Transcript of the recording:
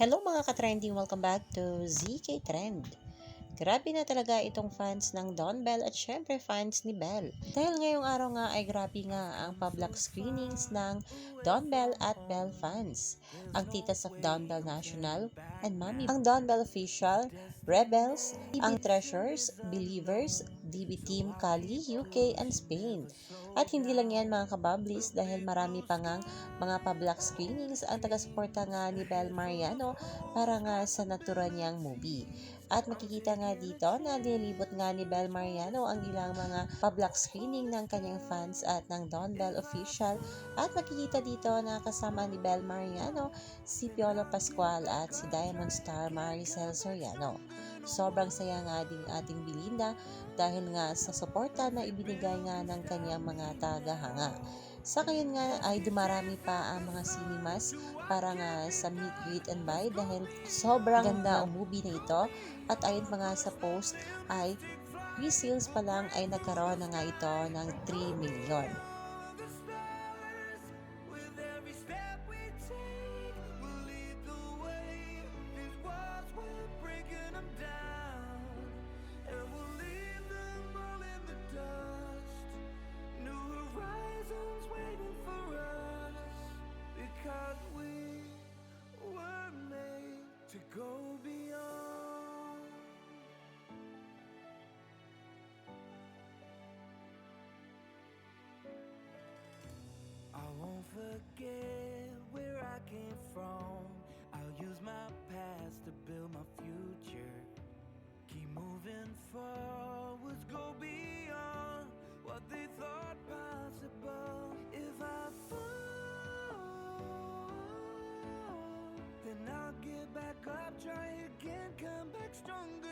Hello mga ka-trending, welcome back to ZK Trend. Grabe na talaga itong fans ng Don Bell at syempre fans ni Bell. Dahil ngayong araw nga ay grabe nga ang public screenings ng Don Bell at Bell fans. Ang titas of Don Bell National and Mami. Ang Don Bell Official, Rebels, ang Treasures, Believers, DB Team Cali, UK and Spain. At hindi lang yan mga kabablis dahil marami pa ngang mga public screenings ang taga-suporta nga ni Bel Mariano para nga sa natura niyang movie. At makikita nga dito na nilibot nga ni Bel Mariano ang ilang mga public screening ng kanyang fans at ng Don Bell Official. At makikita dito na kasama ni Bel Mariano si Piolo Pascual at si Diamond Star Maricel Soriano. Sobrang saya nga din ating Belinda dahil nga sa suporta na ibinigay nga ng kanyang mga tagahanga. Sa ngayon nga ay dumarami pa ang mga cinemas para nga sa meet, greet, and buy dahil sobrang ganda ang movie na ito at ayon pa nga sa post ay pre-sales pa lang ay nagkaroon na nga ito ng 3 million. I won't forget where I came from. I'll use my past to build my future. Keep moving forwards, go beyond what they thought possible. If I fall, then I'll get back up, try again, come back stronger.